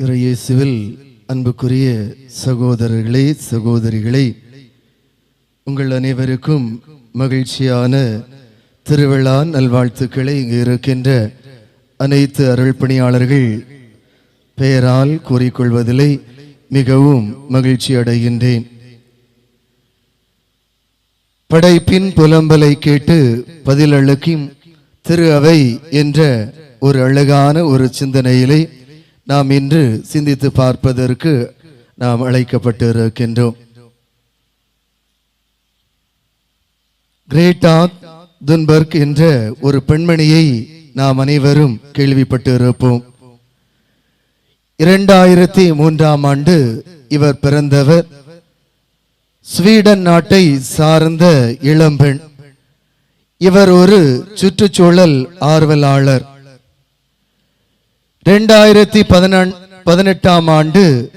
இறையேசுவில் அன்புக்குரிய சகோதரர்களே சகோதரிகளே உங்கள் அனைவருக்கும் மகிழ்ச்சியான திருவிழா நல்வாழ்த்துக்களை இங்கு இருக்கின்ற அனைத்து அருள் பணியாளர்கள் பெயரால் கூறிக்கொள்வதிலே மிகவும் மகிழ்ச்சி அடைகின்றேன். படைப்பின் புலம்பலை கேட்டு பதிலளிக்கும் திரு அவை என்ற ஒரு அழகான ஒரு சிந்தனையிலே நாம் இன்று சிந்தித்து பார்ப்பதற்கு நாம் அழைக்கப்பட்டிருக்கின்றோம். கிரேட்டா துன்பர்க் என்ற ஒரு பெண்மணியை நாம் அனைவரும் கேள்விப்பட்டு இருப்போம் இரண்டாயிரத்தி மூன்றாம் ஆண்டு இவர் பிறந்தவர். ஸ்வீடன் நாட்டை சார்ந்த இளம்பெண். இவர் ஒரு சுற்றுச்சூழல் ஆர்வலாளர். இரண்டாயிரத்தி பதினெட்டாம் ஆண்டு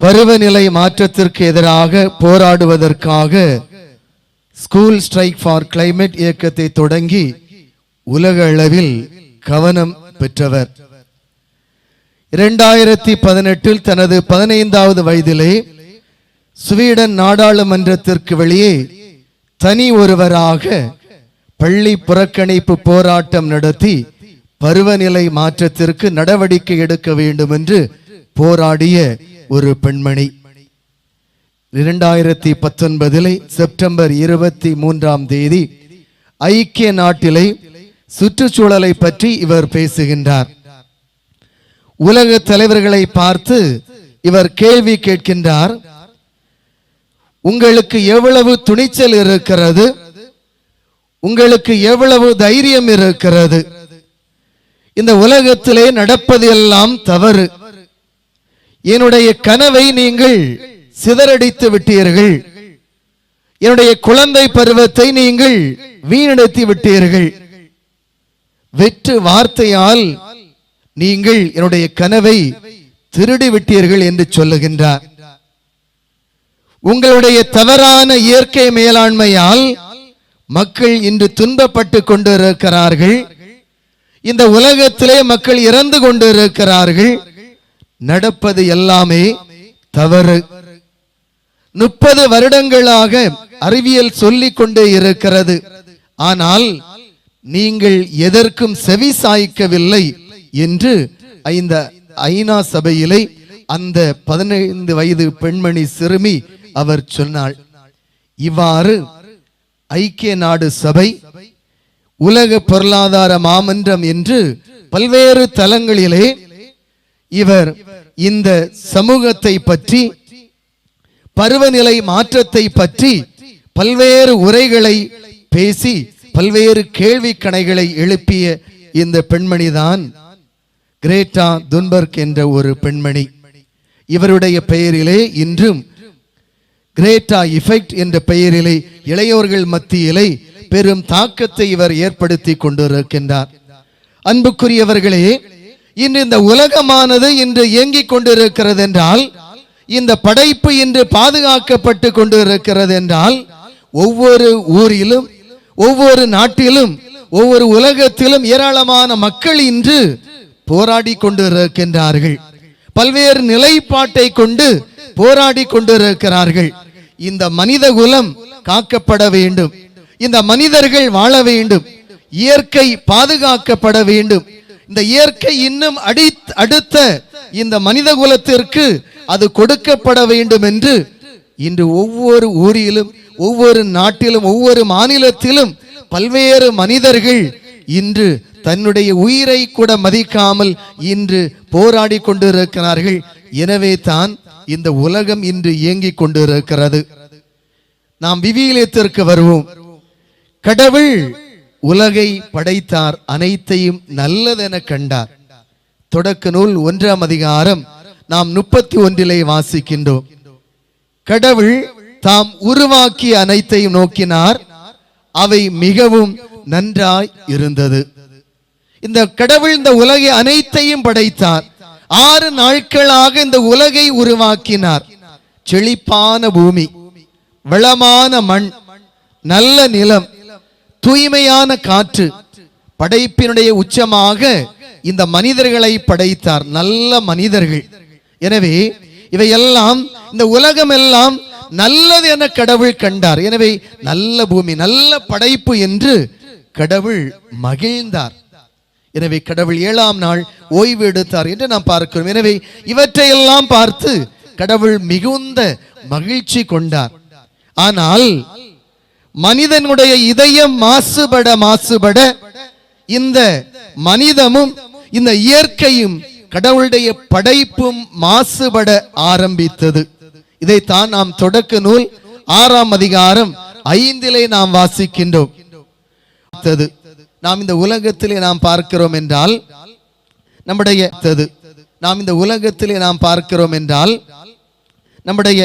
பருவநிலை மாற்றத்திற்கு எதிராக போராடுவதற்காக ஸ்கூல் ஸ்ட்ரைக் ஃபார் கிளைமேட் இயக்கத்தை தொடங்கி உலக அளவில் கவனம் பெற்றவர். இரண்டாயிரத்தி பதினெட்டில் தனது பதினைந்தாவது வயதிலே ஸ்வீடன் நாடாளுமன்றத்திற்கு வெளியே தனி ஒருவராக பள்ளி புறக்கணிப்பு போராட்டம் நடத்தி பருவநிலை மாற்றத்திற்கு நடவடிக்கை எடுக்க வேண்டும் என்று போராடிய ஒரு பெண்மணி. இரண்டாயிரத்தி பத்தொன்பதிலே செப்டம்பர் இருபத்தி மூன்றாம் தேதி ஐக்கிய நாட்டிலே சுற்றுச்சூழலை பற்றி இவர் பேசுகின்றார். உலக தலைவர்களை பார்த்து இவர் கேள்வி கேட்கின்றார் உங்களுக்கு எவ்வளவு துணிச்சல் இருக்கிறது? உங்களுக்கு எவ்வளவு தைரியம் இருக்கிறது? இந்த உலகத்திலே நடப்பது எல்லாம் தவறு. என்னுடைய கனவை நீங்கள் சிதறடித்து விட்டீர்கள். என்னுடைய குழந்தை பருவத்தை நீங்கள் வீணடித்து விட்டீர்கள். வெற்று வார்த்தையால் நீங்கள் என்னுடைய கனவை திருடி விட்டீர்கள் என்று சொல்லுகின்றார். உங்களுடைய தவறான இயற்கை மேலாண்மையால் மக்கள் இன்று துன்பப்பட்டு கொண்டிருக்கிறார்கள். இந்த உலகத்திலே மக்கள் இறந்து கொண்டிருக்கிறார்கள். நடப்பது எல்லாமே தவறு. முப்பது வருடங்களாக அறிவியல் சொல்லிக் கொண்டே இருக்கிறது. ஆனால் நீங்கள் எதற்கும் செவி சாய்க்கவில்லை என்று இந்த ஐநா சபையிலே அந்த பதினைந்து வயது பெண்மணி சிறுமி அவர் சொன்னாள். இவ்வாறு ஐக்கிய நாடு சபை உலக பொருளாதார மாமன்றம் என்று பல்வேறு தலங்களிலே இவர் இந்த சமூகத்தை பற்றி பருவநிலை மாற்றத்தை பற்றி பல்வேறு உரைகளை பேசி பல்வேறு கேள்வி கணைகளை எழுப்பிய இந்த பெண்மணிதான் கிரேட்டா துன்பர்க் என்ற ஒரு பெண்மணி. இவருடைய பெயரிலே இன்றும் கிரேட்டா இஃபெக்ட் என்ற பெயரிலே இளையோர்கள் மத்தியிலே பெரும் தாக்கத்தை இவர் ஏற்படுத்தி கொண்டிருக்கின்றார். அன்புக்குரியவர்களே இன்று இந்த உலகமானது இன்று இயங்கிக் கொண்டிருக்கிறது என்றால் இந்த படைப்பு இன்று பாதுகாக்கப்பட்டு கொண்டிருக்கிறது என்றால் ஒவ்வொரு ஊரிலும் ஒவ்வொரு நாட்டிலும் ஒவ்வொரு உலகத்திலும் ஏராளமான மக்கள் இன்று போராடி கொண்டிருக்கின்றார்கள். பல்வேறு நிலைப்பாட்டை கொண்டு போராடி கொண்டிருக்கிறார்கள். இந்த மனித குலம் காக்கப்பட வேண்டும். இந்த மனிதர்கள் வாழ வேண்டும். இயற்கை பாதுகாக்கப்பட வேண்டும். இந்த இயற்கை இன்னும் அடி அடுத்த இந்த மனித குலத்திற்கு அது கொடுக்கப்பட வேண்டும் என்று இன்று ஒவ்வொரு ஊரிலும் ஒவ்வொரு நாட்டிலும் ஒவ்வொரு மாநிலத்திலும் பல்வேறு மனிதர்கள் இன்று தன்னுடைய உயிரை கூட மதிக்காமல் இன்று போராடி கொண்டிருக்கிறார்கள். எனவே தான் இந்த உலகம் இன்று இயங்கிக் கொண்டிருக்கிறது. நாம் விவிலியத்திற்கு வருவோம். கடவுள் உலகை படைத்தார் அனைத்தையும் நல்லதென கண்டார். தொடக்க நூல் ஒன்றாம் அதிகாரம் நாம் முப்பத்தி ஒன்றிலே வாசிக்கின்றோம். கடவுள் தாம் உருவாக்கிய அனைத்தையும் நோக்கினார். அவை மிகவும் நன்றாய் இருந்தது. இந்த கடவுள் இந்த உலகை அனைத்தையும் படைத்தார். ஆறு நாட்களாக இந்த உலகை உருவாக்கினார். செழிப்பான பூமி வளமான மண் நல்ல நிலம் தூய்மையான காற்று படைப்பினுடைய உச்சமாக இந்த மனிதர்களை படைத்தார். நல்ல மனிதர்கள். எனவே இவையெல்லாம் இந்த உலகம் எல்லாம் நல்லது என கடவுள் கண்டார். எனவே நல்ல பூமி நல்ல படைப்பு என்று கடவுள் மகிழ்ந்தார். எனவே கடவுள் ஏழாம் நாள் ஓய்வு எடுத்தார் என்று நாம் பார்க்கிறோம். எனவே இவற்றையெல்லாம் பார்த்து கடவுள் மிகுந்த மகிழ்ச்சி கொண்டார். ஆனால் மனிதனுடைய இதயம் மாசுபட மாசுபட இந்த மனிதமும் இந்த இயற்கையும் கடவுளுடைய படைப்பும் மாசுபட ஆரம்பித்தது. இதைத்தான் நாம் தொடக்க நூல் ஆறாம் அதிகாரம் ஐந்திலே நாம் வாசிக்கின்றோம். நாம் இந்த உலகத்திலே நாம் பார்க்கிறோம் என்றால் நம்முடைய நாம் இந்த உலகத்திலே நாம் பார்க்கிறோம் என்றால் நம்முடைய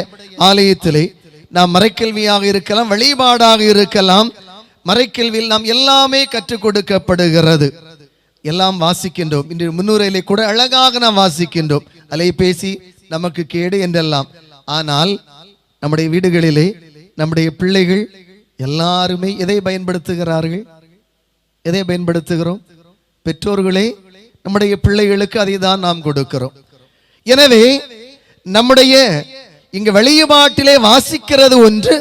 ஆலயத்திலே நாம் மறைக்கல்வியாக இருக்கலாம் வழிபாடாக இருக்கலாம். மறைக்கல்வியில் நாம் எல்லாமே கற்றுக் கொடுக்கப்படுகிறது. எல்லாம் வாசிக்கின்றோம். இன்று முன்னுரையிலே கூட அழகாக நாம் வாசிக்கின்றோம். அலைபேசி நமக்கு கேடு என்றெல்லாம். ஆனால் நம்முடைய வீடுகளிலே நம்முடைய பிள்ளைகள் எல்லாருமே எதை பயன்படுத்துகிறார்கள்? எதை பயன்படுத்துகிறோம்? பெற்றோர்களே நம்முடைய பிள்ளைகளுக்கு அதை தான் நாம் கொடுக்கிறோம். எனவே நம்முடைய இங்க வெளியுபாட்டிலே வாசிக்கிறது ஒன்று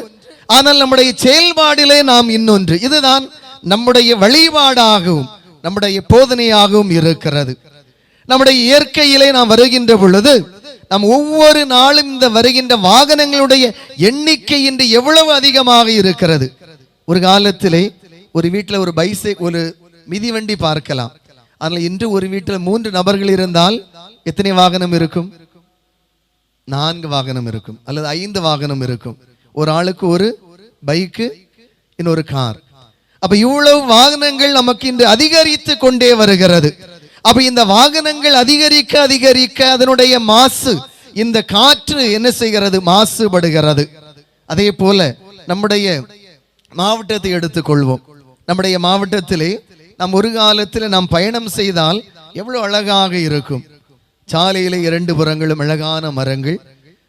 ஆனால் நம்முடைய செயல்பாடிலே நாம் இன்னொன்று. இதுதான் நம்முடைய வழிபாடாகவும் நம்முடைய போதனையாகவும் இருக்கிறது. நம்முடைய இயற்கையிலே நாம் வருகின்ற பொழுது நாம் ஒவ்வொரு நாளும் இந்த வருகின்ற வாகனங்களுடைய எண்ணிக்கை இன்று எவ்வளவு அதிகமாக இருக்கிறது. ஒரு காலத்திலே ஒரு வீட்டில் ஒரு பைசை ஒரு மிதிவண்டி பார்க்கலாம். ஆனால் இன்று ஒரு வீட்டில் மூன்று நபர்கள் இருந்தால் எத்தனை வாகனம் இருக்கும்? நான்கு வாகனம் இருக்கும் அல்லது ஐந்து வாகனம் இருக்கும். ஒரு ஆளுக்கு ஒரு பைக்கு இன்னொரு கார் அப்ப இவ்வளவு வாகனங்கள் நமக்கு இன்று அதிகரித்து கொண்டே வருகிறது. அப்ப இந்த வாகனங்கள் அதிகரிக்க அதிகரிக்க அதனுடைய மாசு இந்த காற்று என்ன செய்கிறது? மாசுபடுகிறது. அதே போல நம்முடைய மாவட்டத்தை எடுத்துக்கொள்வோம். நம்முடைய மாவட்டத்திலே நாம் ஒரு காலத்தில் நாம் பயணம் செய்தால் எவ்வளவு அழகாக இருக்கும். சாலையிலே இரண்டு புறங்களும் அழகான மரங்கள்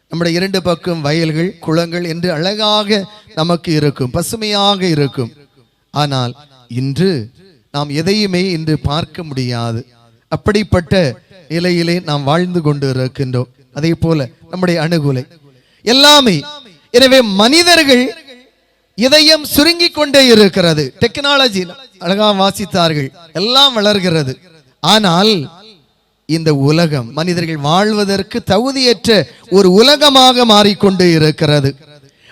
நம்முடைய இரண்டு பக்கம் வயல்கள் குளங்கள் என்று அழகாக நமக்கு இருக்கும் பசுமையாக இருக்கும். ஆனால் இன்று நாம் எதையுமே இன்று பார்க்க முடியாது. அப்படிப்பட்ட நிலையிலே நாம் வாழ்ந்து கொண்டு இருக்கின்றோம். அதே போல நம்முடைய அணுகுலை. எல்லாமே எனவே மனிதர்கள் இதயம் சுருங்கி கொண்டே இருக்கிறது. டெக்னாலஜி அழகா வாசித்தார்கள். எல்லாம் வளர்கிறது. ஆனால் இந்த உலகம் மனிதர்கள் வாழ்வதற்கு தகுதியற்ற ஒரு உலகமாக மாறிக்கொண்டு இருக்கிறது.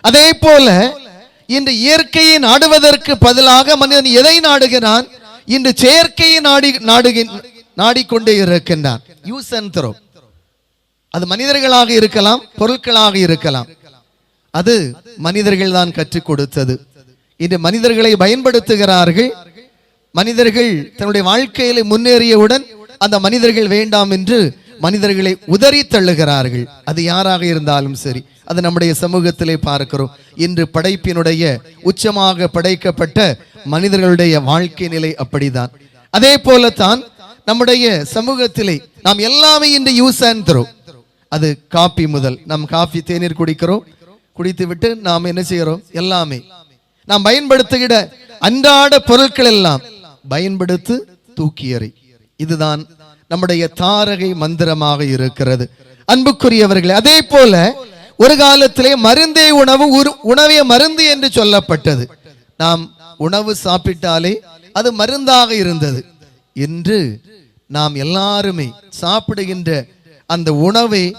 அதே போல இன்று இயற்கையை நாடுவதற்கு பதிலாக மனிதன் எதை நாடுகிறான்? இன்று செயற்கையை நாடி நாடுகி நாடிக்கொண்டே இருக்கின்றான். Use and throw. அது மனிதர்களாக இருக்கலாம் பொருட்களாக இருக்கலாம். அது மனிதர்கள் தான் கற்றுக் கொடுத்தது. இன்று மனிதர்களை பயன்படுத்துகிறார்கள். மனிதர்கள் தன்னுடைய வாழ்க்கையில முன்னேறியவுடன் அந்த மனிதர்கள் வேண்டாம் என்று மனிதர்களை உதறி தள்ளுகிறார்கள். அது யாராக இருந்தாலும் சரி அது நம்முடைய சமூகத்திலே பார்க்கிறோம். இன்று படைப்பினுடைய உச்சமாக படைக்கப்பட்ட மனிதர்களுடைய வாழ்க்கை நிலை அப்படிதான். அதே போலத்தான் நம்முடைய சமூகத்திலே நாம் எல்லாமே இன்று யூஸ் அண்ட் த்ரோ. அது காபி முதல் நாம் காபி தேநீர் குடிக்கிறோம். குடித்து விட்டு நாம் என்ன செய்கிறோம்? எல்லாமே. நாம் பயன்படுத்துகிற அன்றாட பொருட்கள் எல்லாம் பயன்படுத்து தூக்கி எறி இதுதான் நம்முடைய தாரகை மந்திரமாக இருக்கிறது. அன்புக்குரியவர்களே அதே போல ஒரு காலத்திலே மருந்தே உணவு உரு- உணவே மருந்து என்று சொல்லப்பட்டது. நாம் உணவு சாப்பிட்டாலே அது மருந்தாக இருந்தது. இன்று நாம் எல்லாருமே சாப்பிடுகின்ற அந்த உணவை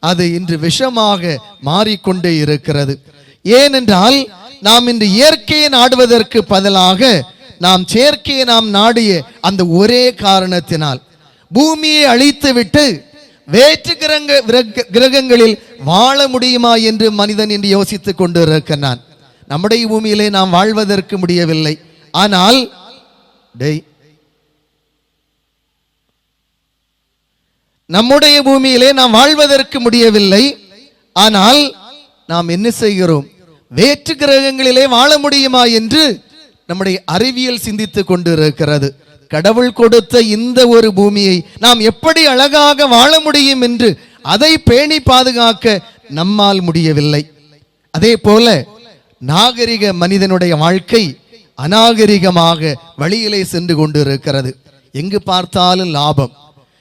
அது இன்று விஷமாக மாறிக்கொண்டே இருக்கிறது. ஏனென்றால் நாம் இன்று இயற்கையை நாடுவதற்கு பதிலாக நாம் செயற்கையை நாம் நாடிய அந்த ஒரே காரணத்தினால் பூமியை அழித்துவிட்டு வேற்று கிரக கிரகங்களில் வாழ முடியுமா என்று மனிதன் என்று யோசித்துக் கொண்டு இருக்கிறான் நம்முடைய பூமியிலே நாம் வாழ்வதற்கு முடியவில்லை. ஆனால் நம்முடைய பூமியிலே நாம் வாழ்வதற்கு முடியவில்லை. ஆனால் நாம் என்ன செய்கிறோம்? வேற்று கிரகங்களிலே வாழ முடியுமா என்று நம்முடைய அறிவியல் சிந்தித்துக் கொண்டிருக்கிறது. கடவுள் கொடுத்த இந்த ஒரு பூமியை நாம் எப்படி அழகாக வாழ முடியும் என்று அதை பேணி பாதுகாக்க நம்மால் முடியவில்லை. அதே போல நாகரிக மனிதனுடைய வாழ்க்கை அநாகரிகமாக வழியிலே சென்று கொண்டிருக்கிறது. எங்கு பார்த்தாலும் லாபம்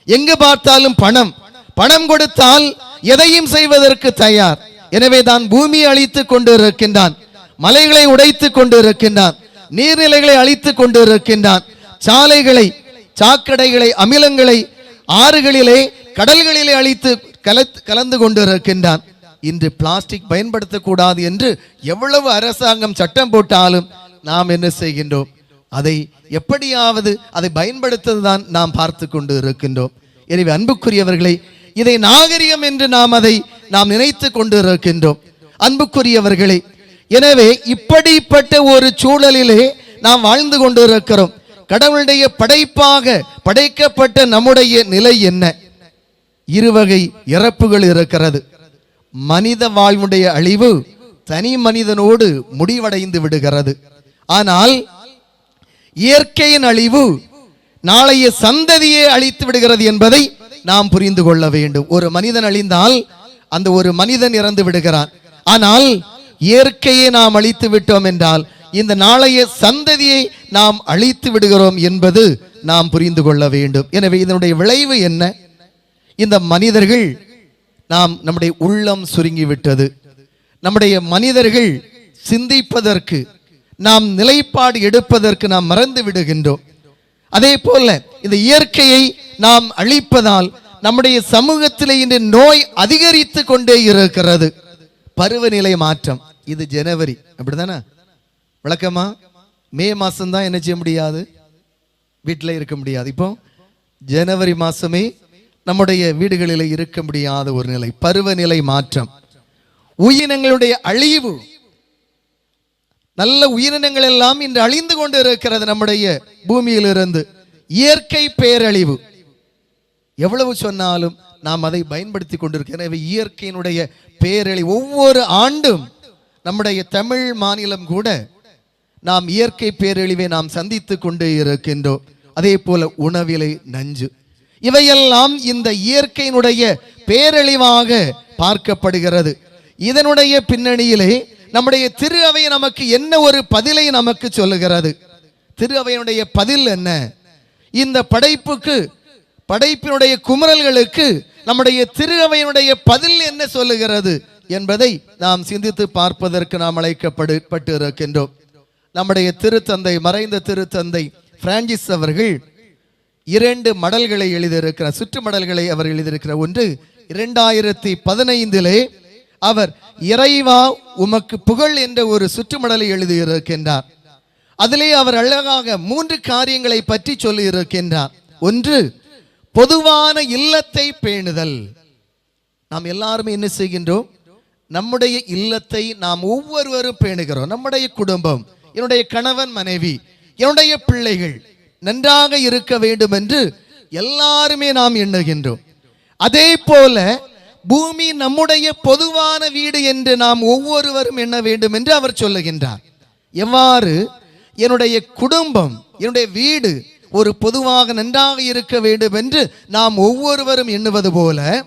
எங்கு பார்த்தாலும் பணம் பணம் கொடுத்தால் எதையும் செய்வதற்கு தயார். எனவே தான் பூமியை அழித்துக் கொண்டு இருக்கின்றான் மலைகளை உடைத்துக் கொண்டு இருக்கின்றான் நீர்நிலைகளை அழித்துக் கொண்டு இருக்கின்றான் சாலைகளை சாக்கடைகளை அமிலங்களை ஆறுகளிலே கடல்களிலே அழித்து கலந்து கொண்டு இருக்கின்றான் இன்று பிளாஸ்டிக் பயன்படுத்தக்கூடாது என்று எவ்வளவு அரசாங்கம் சட்டம் போட்டாலும் நாம் என்ன செய்கின்றோம்? அதை எப்படியாவது அதை பயன்படுத்துவதுதான் நாம் பார்த்து கொண்டு இருக்கின்றோம். எனவே அன்புக்குரியவர்களை இதை நாகரிகம் என்று நாம் அதை நாம் நினைத்து கொண்டு இருக்கின்றோம். அன்புக்குரியவர்களை எனவே இப்படிப்பட்ட ஒரு சூழலிலே நாம் வாழ்ந்து கொண்டு இருக்கிறோம் கடவுளுடைய படைப்பாக படைக்கப்பட்ட நம்முடைய நிலை என்ன? இருவகை இறப்புகள் இருக்கிறது. மனித வாழ்வுடைய அழிவு தனி மனிதனோடு முடிவடைந்து விடுகிறது. ஆனால் இயற்கையின் அழிவு நாளைய சந்ததியே அழித்து விடுகிறது என்பதை நாம் புரிந்து கொள்ள வேண்டும். ஒரு மனிதன் அழிந்தால் அந்த ஒரு மனிதன் இறந்து விடுகிறான். ஆனால் இயற்கையை நாம் அழித்து விட்டோம் என்றால் இந்த நாளைய சந்ததியை நாம் அழித்து விடுகிறோம் என்பது நாம் புரிந்து கொள்ள வேண்டும். எனவே இதனுடைய விளைவு என்ன? இந்த மனிதர்கள் நாம் நம்முடைய உள்ளம் சுருங்கிவிட்டது. நம்முடைய மனிதர்கள் சிந்திப்பதற்கு நாம் நிலைப்பாடு எடுப்பதற்கு நாம் மறந்து விடுகின்றோம். அதே போல இந்த இயற்கையை நாம் அழிப்பதால் நம்முடைய சமூகத்திலே இன்று நோய் அதிகரித்து கொண்டே இருக்கிறது. பருவநிலை மாற்றம். இது ஜனவரி. அப்படிதானே விளக்கமா மே மாசம் தான் என்ன செய்ய முடியாது? வீட்டில் இருக்க முடியாது. இப்போ ஜனவரி மாசமே நம்முடைய வீடுகளில் இருக்க முடியாத ஒரு நிலை பருவநிலை மாற்றம். உயிரினங்களுடைய அழிவு. நல்ல உயிரினங்கள் எல்லாம் இன்று அழிந்து கொண்டு இருக்கிறது நம்முடைய பூமியிலிருந்து. இயற்கை பேரழிவு. எவ்வளவு சொன்னாலும் நாம் அதை பயன்படுத்தி கொண்டிருக்கிறோம். இயற்கையினுடைய பேரழிவு ஒவ்வொரு ஆண்டும் நம்முடைய தமிழ் மாநிலம் கூட நாம் இயற்கை பேரழிவை நாம் சந்தித்து கொண்டு இருக்கின்றோம். அதே போல உணவிலை நஞ்சு. இவையெல்லாம் இந்த இயற்கையினுடைய பேரழிவாக பார்க்கப்படுகிறது. இதனுடைய பின்னணியிலே நம்முடைய திரு அவை நமக்கு என்ன ஒரு பதிலை நமக்கு சொல்லுகிறது? திரு அவையினுடைய பதில் என்ன? இந்த படைப்புக்கு படைப்பினுடைய குமரல்களுக்கு நம்முடைய திரு அவையினுடைய பதில் என்ன சொல்லுகிறது? என்பதை நாம் சிந்தித்து பார்ப்பதற்கு நாம் அழைக்கப்படு பட்டு இருக்கின்றோம் நம்முடைய திருத்தந்தை மறைந்த திருத்தந்தை பிரான்சிஸ் அவர்கள் இரண்டு மடல்களை எழுதியிருக்கிறார் சுற்று மடல்களை அவர் எழுதியிருக்கிறார் ஒன்று இரண்டாயிரத்தி பதினைந்திலே அவர் இறைவா உமக்கு புகழ் என்ற ஒரு சுற்றுமடலை எழுதியிருக்கின்றார். அதிலே அவர் அழகாக மூன்று காரியங்களை பற்றி சொல்லி இருக்கின்றார் ஒன்று பொதுவான இல்லத்தை பேணுதல். நாம் எல்லாருமே என்ன செய்கின்றோம்? நம்முடைய இல்லத்தை நாம் ஒவ்வொருவரும் பேணுகிறோம். நம்முடைய குடும்பம் என்னுடைய கணவன் மனைவி என்னுடைய பிள்ளைகள் நன்றாக இருக்க வேண்டும் என்று எல்லாருமே நாம் எண்ணுகின்றோம். அதே போல பூமி நம்முடைய பொதுவான வீடு என்று நாம் ஒவ்வொருவரும் எண்ண வேண்டும் என்று அவர் சொல்லுகின்றார். எவ்வாறு? என்னுடைய குடும்பம் என்னுடைய வீடு ஒரு பொதுவாக நன்றாக இருக்க வேண்டும் என்று நாம் ஒவ்வொருவரும் எண்ணுவது போல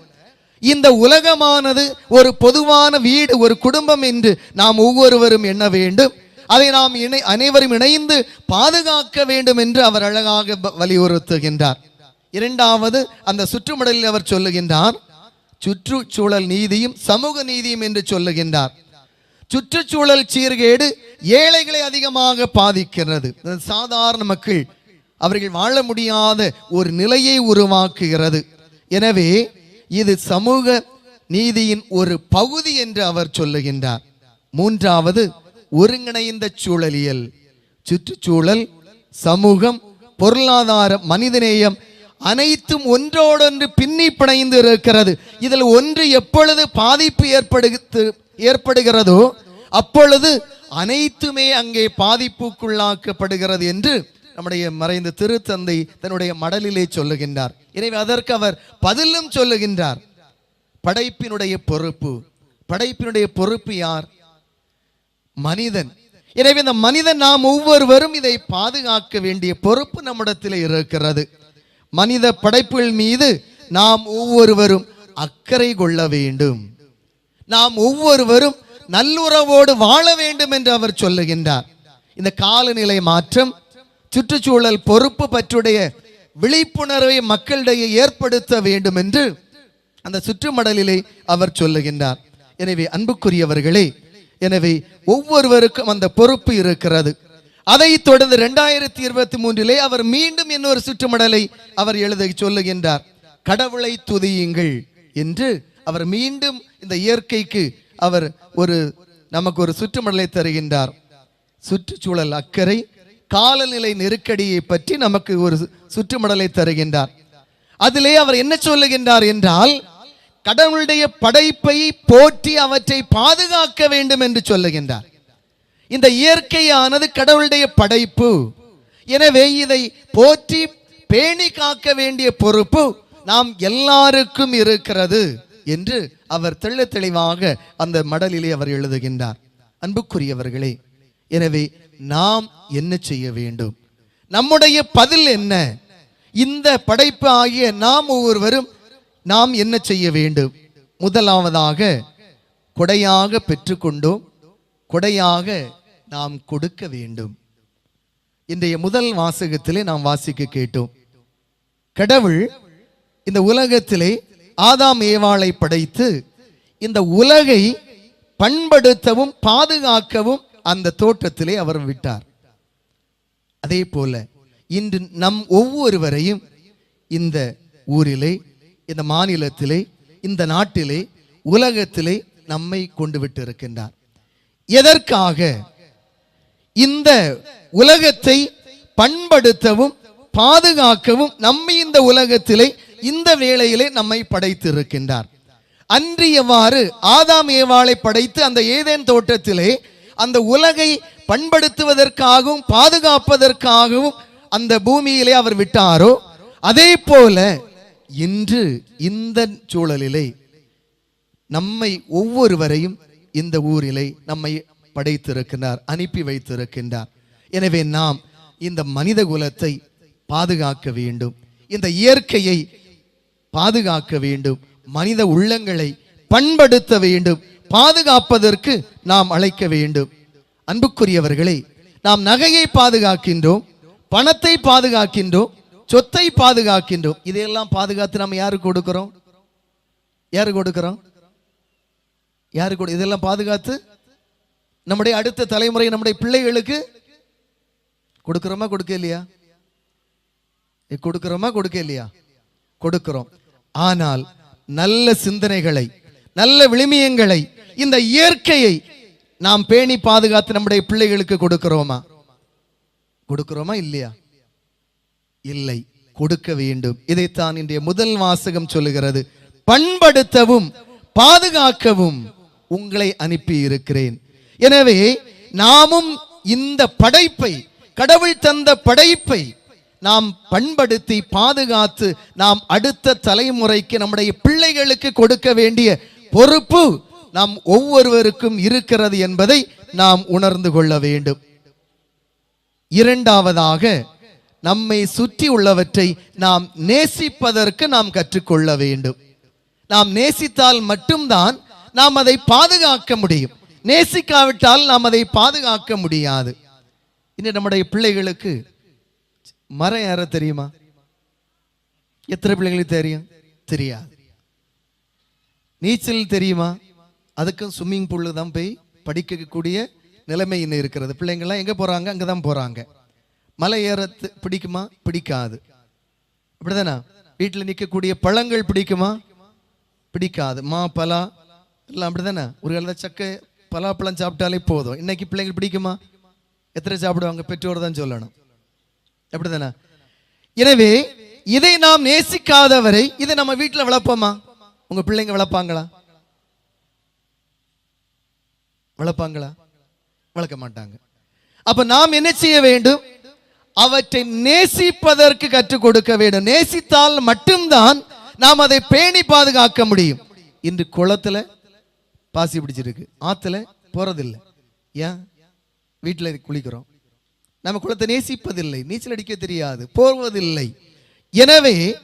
இந்த உலகமானது ஒரு பொதுவான வீடு ஒரு குடும்பம் என்று நாம் ஒவ்வொருவரும் எண்ண வேண்டும். அதை நாம் இணை அனைவரும் இணைந்து பாதுகாக்க வேண்டும் என்று அவர் அழகாக வலியுறுத்துகின்றார். இரண்டாவது அந்த சுற்றுமுடலில் அவர் சொல்லுகின்றார் சுற்றுச்சூழல் நீதியும் சமூக நீதியும் என்று சொல்லுகின்றார். சுற்றுச்சூழல் சீர்கேடு ஏழைகளை அதிகமாக பாதிக்கிறது. சாதாரண மக்கள் அவர்கள் வாழ முடியாத ஒரு நிலையை உருவாக்குகிறது. எனவே இது சமூக நீதியின் ஒரு பகுதி என்று அவர் சொல்லுகின்றார். மூன்றாவது ஒருங்கிணைந்த சூழலியல். சுற்றுச்சூழல் சமூகம் பொருளாதாரம் மனிதநேயம் அனைத்தும் ஒன்றோடொன்று பின்னி பிணைந்து இருக்கிறது. இதில் ஒன்று எப்பொழுது பாதிப்பு ஏற்படுத்து ஏற்படுகிறதோ அப்பொழுது அனைத்துமே அங்கே பாதிப்புக்குள்ளாக்கப்படுகிறது என்று நம்முடைய மறைந்த திருத்தந்தை தன்னுடைய மடலிலே சொல்லுகின்றார். எனவே அதற்கு அவர் பதிலும் சொல்லுகின்றார். படைப்பினுடைய பொறுப்பு. படைப்பினுடைய பொறுப்பு யார்? மனிதன். எனவே இந்த மனிதன் நாம் ஒவ்வொருவரும் இதை பாதுகாக்க வேண்டிய பொறுப்பு நம்மிடத்தில் இருக்கிறது. மனித படைப்புகள் மீது நாம் ஒவ்வொருவரும் அக்கறை கொள்ள வேண்டும். நாம் ஒவ்வொருவரும் நல்லுறவோடு வாழ வேண்டும் என்று அவர் சொல்லுகின்றார். இந்த காலநிலை மாற்றம் சுற்றுச்சூழல் பொறுப்பு பற்றுடைய விழிப்புணர்வை மக்களிடையே ஏற்படுத்த வேண்டும் என்று அந்த சுற்றுமடலிலே அவர் சொல்லுகின்றார். எனவே அன்புக்குரியவர்களே எனவே ஒவ்வொருவருக்கும் அந்த பொறுப்பு இருக்கிறது. அதை தொடர்ந்து இரண்டாயிரத்தி இருபத்தி மூன்றிலே அவர் மீண்டும் இன்னொரு சுற்றுமடலை அவர் எழுத சொல்லுகின்றார். கடவுளை துதியுங்கள் என்று அவர் மீண்டும் இந்த இயற்கைக்கு அவர் ஒரு நமக்கு ஒரு சுற்றுமடலை தருகின்றார். சுற்றுச்சூழல் அக்கறை காலநிலை நெருக்கடியை பற்றி நமக்கு ஒரு சு- சுற்றுமடலை தருகின்றார். அதிலே அவர் என்ன சொல்லுகின்றார் என்றால் கடவுளுடைய படைப்பை போற்றி அவற்றை பாதுகாக்க வேண்டும் என்று சொல்லுகின்றார். இந்த இயற்கையானது கடவுளுடைய படைப்பு. எனவே இதை போற்றி பேணி காக்க வேண்டிய பொறுப்பு நாம் எல்லாருக்கும் இருக்கிறது என்று அவர் தெள்ள தெளிவாக அந்த மடலிலே அவர் எழுதுகின்றார். அன்புக்குரியவர்களே எனவே நாம் என்ன செய்ய வேண்டும்? நம்முடைய பதில் என்ன? இந்த படைப்பு ஆகிய நாம் ஒவ்வொருவரும் நாம் என்ன செய்ய வேண்டும்? முதலாவதாக கொடையாக பெற்றுக்கொண்டோம் கொடையாக நாம் கொடுக்க வேண்டும். இன்றைய முதல் வாசகத்திலே நாம் வாசிக்க கேட்டோம். கடவுள் இந்த உலகத்திலே ஆதாம் ஏவாளை படைத்து இந்த உலகை பண்படுத்தவும் பாதுகாக்கவும் அந்த தோட்டத்திலே அவர் விட்டார். அதே போல இன்று நம் ஒவ்வொருவரையும் இந்த ஊரிலே இந்த மாநிலத்திலே இந்த நாட்டிலே உலகத்திலே நம்மை கொண்டு விட்டு இருக்கின்றார் எதற்காக? இந்த உலகத்தை பண்படுத்தவும் பாதுகாக்கவும் நம்மை இந்த உலகத்திலே இந்த வேளையிலே நம்மை படைத்திருக்கின்றார். அன்றியவாறு ஆதாம் ஏவாளை படைத்து அந்த ஏதேன் தோட்டத்திலே அந்த உலகை பண்படுத்துவதற்காகவும் பாதுகாப்பதற்காகவும் அந்த பூமியிலே அவர் விட்டாரோ? அதே போல இன்று இந்த சூழலிலே நம்மை ஒவ்வொருவரையும் இந்த ஊரிலே நம்மை படைத்திருக்கின்றார் அனுப்பி வைத்திருக்கின்றார். எனவே நாம் இந்த மனித குலத்தை பாதுகாக்க வேண்டும். இந்த இயற்கையை பாதுகாக்க வேண்டும். மனித உள்ளங்களை பண்படுத்த வேண்டும். பாதுகாப்பதற்கு நாம் அழைக்க வேண்டும். அன்புக்குரியவர்களே நாம் நகையை பாதுகாக்கின்றோம் பணத்தை பாதுகாக்கின்றோம் சொத்தை பாதுகாக்கின்றோம். இதையெல்லாம் பாதுகாத்து நம்ம யாருக்கு கொடுக்கிறோம்? யாரு கொடுக்கிறோம்? யாரு கொடு இதெல்லாம் பாதுகாத்து நம்முடைய அடுத்த தலைமுறை நம்முடைய பிள்ளைகளுக்கு கொடுக்கிறோமா கொடுக்க இல்லையா? கொடுக்கிறோமா கொடுக்க இல்லையா? கொடுக்கிறோம். ஆனால் நல்ல சிந்தனைகளை நல்ல விளிமியங்களை இந்த இயற்கையை நாம் பேணி பாதுகாத்து நம்முடைய பிள்ளைகளுக்கு கொடுக்கிறோமா? கொடுக்கிறோமா இல்லையா? இல்லை. கொடுக்க வேண்டும். இதைத்தான் இன்றைய முதல் வாசகம் சொல்லுகிறது. பண்படுத்தவும் பாதுகாக்கவும் உங்களை அனுப்பி இருக்கிறேன். எனவே நாமும் இந்த படைப்பை கடவுள் தந்த படைப்பை நாம் பண்படுத்தி பாதுகாத்து நாம் அடுத்த தலைமுறைக்கு நம்முடைய பிள்ளைகளுக்கு கொடுக்க வேண்டிய பொறுப்பு நாம் ஒவ்வொருவருக்கும் இருக்கிறது என்பதை நாம் உணர்ந்து கொள்ள வேண்டும். இரண்டாவதாக நம்மை சுற்றி உள்ளவற்றை நாம் நேசிப்பதற்கு நாம் கற்றுக்கொள்ள வேண்டும். நாம் நேசித்தால் மட்டும்தான் நாம் அதை பாதுகாக்க முடியும். நேசிக்காவிட்டால் நாம் அதை பாதுகாக்க முடியாது. இன்று நம்முடைய பிள்ளைகளுக்கு மரம் யார தெரியுமா? எத்தனை பிள்ளைங்களுக்கு தெரியும்? தெரியாது. நீச்சல் தெரியுமா? அதுக்கும் ஸ்விம்மிங் பூலில் தான் போய் படிக்கக்கூடிய நிலைமை இன்னும் இருக்கிறது. பிள்ளைங்கள்லாம் எங்கே போகிறாங்க அங்கே தான் போகிறாங்க மலை ஏறத்து பிடிக்குமா? பிடிக்காது. அப்படிதானா? வீட்டில் நிற்கக்கூடிய பழங்கள் பிடிக்குமா? பிடிக்காது. மா பலா எல்லாம் அப்படிதானே? ஒரு காலத்தில் சக்கை பலாப்பழம் சாப்பிட்டாலே போதும். இன்னைக்கு பிள்ளைங்க பிடிக்குமா? எத்தனை சாப்பிடுவாங்க? பெற்றோர் தான் சொல்லணும். அப்படிதானே? எனவே இதை நாம் நேசிக்காதவரை இதை நம்ம வீட்டில் வளர்ப்போமா? உங்கள் பிள்ளைங்க வளர்ப்பாங்களா? வளர்ப்பாங்களா? வளர்க்க மாட்டாங்க. அப்ப நாம் என்ன செய்ய வேண்டும்? அவற்றை நேசிப்பதற்கு கற்றுக் கொடுக்க வேண்டும். நேசித்தால் மட்டும்தான் நாம் அதை பேணி பாதுகாக்க முடியும். இன்று குளத்துல பாசி பிடிச்சிருக்கு. ஆத்துல போறதில்லை. ஏன்? வீட்டில் குளிக்கிறோம். நம்ம குளத்தை நேசிப்பதில்லை. நீச்சல் அடிக்க தெரியாது. போவதில்லை. எனவே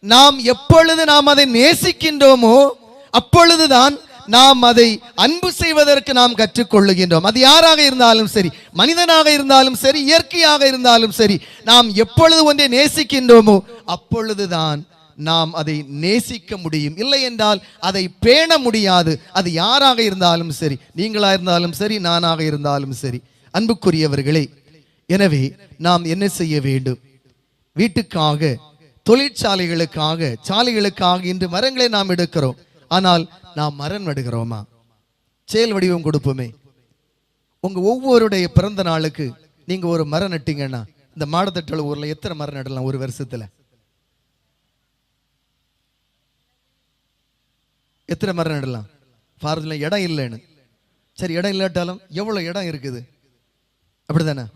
நாம் எப்பொழுது நாம் அதை நேசிக்கின்றோமோ அப்பொழுதுதான் நாம் அதை அன்பு செய்வதற்கு நாம் கற்றுக்கொள்ளுகின்றோம். அது யாராக இருந்தாலும் சரி மனிதனாக இருந்தாலும் சரி இயற்கையாக இருந்தாலும் சரி நாம் எப்பொழுது ஒன்றை நேசிக்கின்றோமோ அப்பொழுதுதான் நாம் அதை நேசிக்க முடியும். இல்லை என்றால் அதை பேண முடியாது. அது யாராக இருந்தாலும் சரி நீங்களா இருந்தாலும் சரி நானாக இருந்தாலும் சரி. அன்புக்குரியவர்களே எனவே நாம் என்ன செய்ய வேண்டும்? வீட்டுக்காக தொழிற்சாலைகளுக்காக சாலைகளுக்காக இன்று மரங்களை நாம் எடுக்கிறோம். ஆனால் நாம் மரம் நடுகிறோமா செயல் வடிவம் கொடுப்போமே. உங்க ஒவ்வொருடைய பிறந்த நாளுக்கு நீங்க ஒரு மரம் நட்டீங்கன்னா இந்த மாடத்தட்டள ஊர்ல எத்தனை மரம் நடலாம் ஒரு வருஷத்துல? எத்தனை மரம் நடலாம்? பாரதில் இடம் இல்லைன்னு. சரி இடம் இல்லாட்டாலும் எவ்வளோ இடம் இருக்குது? அப்படிதானே?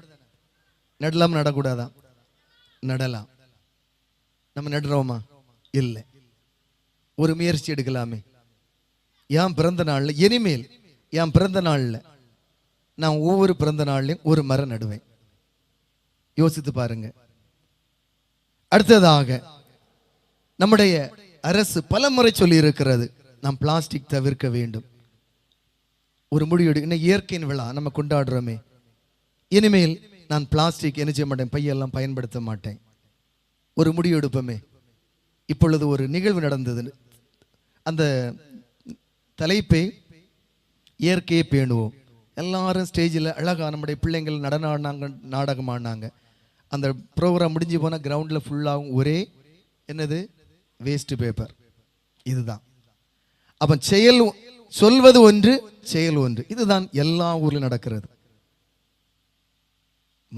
நடலாம் நடக்கூடாதா? நடலாம். நம்ம நடுறோமா? இல்லை. ஒரு முயற்சி எடுக்கலாமே. என் பிறந்த நாளில் இனிமேல் என் பிறந்த நாளில் நான் ஒவ்வொரு பிறந்த நாள்லையும் ஒரு மரம் நடுவேன். யோசித்து பாருங்க. அடுத்ததாக நம்முடைய அரசு பல முறை சொல்லி இருக்கிறது நாம் பிளாஸ்டிக் தவிர்க்க வேண்டும். ஒரு முடிவு இன்னும் இயற்கையின் விழா நம்ம கொண்டாடுறோமே. இனிமேல் நான் பிளாஸ்டிக் என்ன செய்ய மாட்டேன் பையெல்லாம் பயன்படுத்த மாட்டேன். ஒரு முடிவு எடுப்போமே. இப்பொழுது ஒரு நிகழ்வு நடந்தது. அந்த தலைப்பை இயற்கையை பேணுவோம். எல்லாரும் ஸ்டேஜில் அழகாக நம்முடைய பிள்ளைங்கள் நடனாடினாங்க நாடகம் ஆடினாங்க அந்த ப்ரோக்ராம் முடிஞ்சு போனால் கிரவுண்டில் ஃபுல்லாகவும் ஒரே என்னது? வேஸ்ட் பேப்பர் இதுதான். அப்போ செயல் சொல்வது ஒன்று செயல் ஒன்று. இதுதான் எல்லா ஊர்ல நடக்கிறது.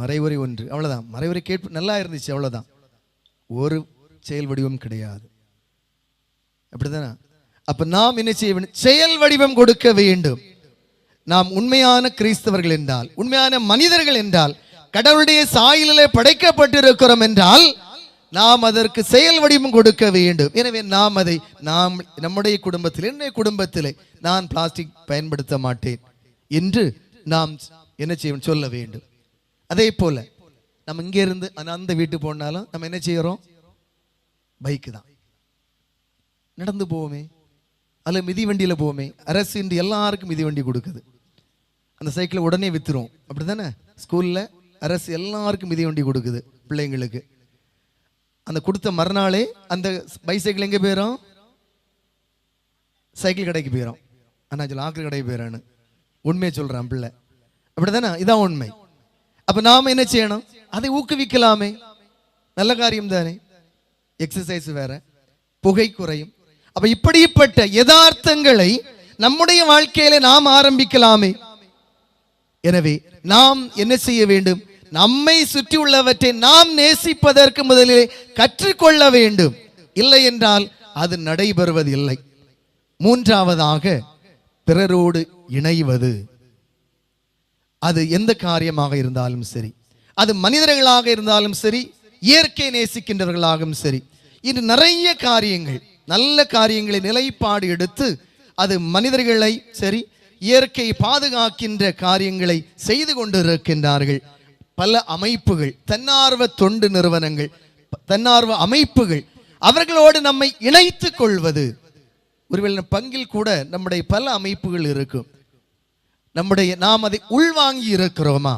மறைவுரை ஒன்று. அவ்வளோதான் மறைவுரை கேட்பு நல்லா இருந்துச்சு அவ்வளோதான் ஒரு செயல் வடிவம் கிடையாது. அப்படிதானா? அப்ப நாம் என்ன செய்ய வேண்டும்? செயல் வடிவம் கொடுக்க வேண்டும். நாம் உண்மையான கிறிஸ்தவர்கள் என்றால் உண்மையான மனிதர்கள் என்றால் கடவுளுடைய சாயலிலே படைக்கப்பட்டிருக்கிறோம் என்றால் நாம் அதற்கு செயல் வடிவம் கொடுக்க வேண்டும். எனவே நாம் அதை நாம் நம்முடைய குடும்பத்தில் என்னுடைய குடும்பத்திலே நான் பிளாஸ்டிக் பயன்படுத்த மாட்டேன் என்று நாம் என்ன செய்ய சொல்ல வேண்டும். அதே போல நம்ம இங்கே இருந்து அந்த- வீட்டு போனாலும் நம்ம என்ன செய்கிறோம் பைக்கு தான். நடந்து போவோமே. அல்ல மிதி வண்டியில் போவோமே. அரசு இன்று எல்லாருக்கும் மிதி வண்டி கொடுக்குது. அந்த சைக்கிளை உடனே வித்துரும் அப்படிதானே ஸ்கூல்ல அரசு எல்லாருக்கும் மிதி வண்டி கொடுக்குது பிள்ளைங்களுக்கு. அந்த கொடுத்த மறுநாளே அந்த பைசைக்கிள் எங்கே போயிடும் சைக்கிள் கடைக்கு போயிடும் அண்ணா சொல்ல ஆக்கிர கடைக்கு போயிடான்னு உண்மையை சொல்றான் பிள்ளை. அப்படி தானே இதான் உண்மை. அப்போ நாம என்ன செய்யணும்? அதை ஊக்குவிக்கலாமே. நல்ல காரியம் தானே. எக்ஸசைஸ் வேற. புகை குறையும். அப்ப இப்படிப்பட்ட யதார்த்தங்களை நம்முடைய வாழ்க்கையில நாம் ஆரம்பிக்கலாமே. எனவே நாம் என்ன செய்ய வேண்டும்? நம்மை சுற்றி உள்ளவற்றை நாம் நேசிப்பதற்கு முதலிலே கற்றுக்கொள்ள வேண்டும். இல்லை என்றால் அது நடைபெறுவதில்லை. மூன்றாவதாக பிறரோடு இணைவது. அது எந்த காரியமாக இருந்தாலும் சரி. அது மனிதர்களாக இருந்தாலும் சரி இயற்கை நேசிக்கின்றவர்களாகவும் சரி. இன்று நிறைய காரியங்கள் நல்ல காரியங்களை நிலைப்பாடு எடுத்து அது மனிதர்களை சரி இயற்கை பாதுகாக்கின்ற காரியங்களை செய்து கொண்டிருக்கின்றார்கள். பல அமைப்புகள் தன்னார்வ தொண்டு நிறுவனங்கள் தன்னார்வ அமைப்புகள் அவர்களோடு நம்மை இணைத்து கொள்வது. ஒருவேளை பங்கில் கூட நம்முடைய பல அமைப்புகள் இருக்கும். நம்முடைய நாம் அதை உள்வாங்கி இருக்கிறோமா?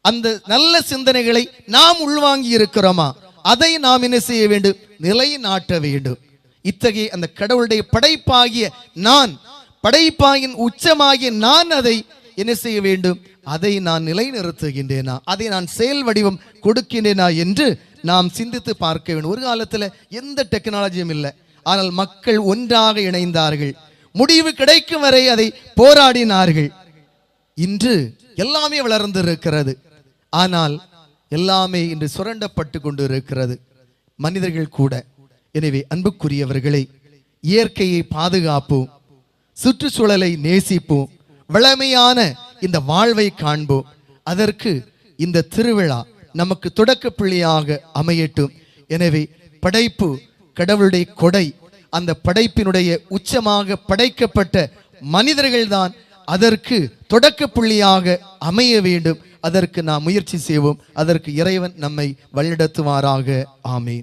அந்த நல்ல சிந்தனைகளை நாம் உள்வாங்கி இருக்கிறோமா? அதை நாம் என்ன செய்ய வேண்டும்? நிலைநாட்ட வேண்டும். இத்தகைய அந்த கடவுளுடைய படைப்பாகிய நான் படைப்பாயின் உச்சமாகிய நான் அதை என்ன செய்ய வேண்டும்? அதை நான் நிலைநிறுத்துகின்றேனா? அதை நான் செயல் வடிவம் கொடுக்கின்றேனா என்று நாம் சிந்தித்து பார்க்க வேண்டும். ஒரு காலத்துல எந்த டெக்னாலஜியும் இல்லை. ஆனால் மக்கள் ஒன்றாக இணைந்தார்கள். முடிவு கிடைக்கும் வரை அதை போராடினார்கள். இன்று எல்லாமே வளர்ந்து இருக்கிறது ஆனால் எல்லாமே இன்று சுரண்டப்பட்டு கொண்டு இருக்கிறது மனிதர்கள் கூட. எனவே அன்புக்குரியவர்களை இயற்கையை பாதுகாப்போம். சுற்றுச்சூழலை நேசிப்போம். வளமையான இந்த வாழ்வை காண்போம். அதற்கு இந்த திருவிழா நமக்கு தொடக்க புள்ளியாக அமையட்டும். எனவே படைப்பு கடவுளுடைய கொடை அந்த படைப்பினுடைய உச்சமாக படைக்கப்பட்ட மனிதர்கள்தான் அதற்கு தொடக்க புள்ளியாக அமைய வேண்டும். அதற்கு நாம் முயற்சி செய்வோம். அதற்கு இறைவன் நம்மை வழிநடத்துவாராக. ஆமேன்.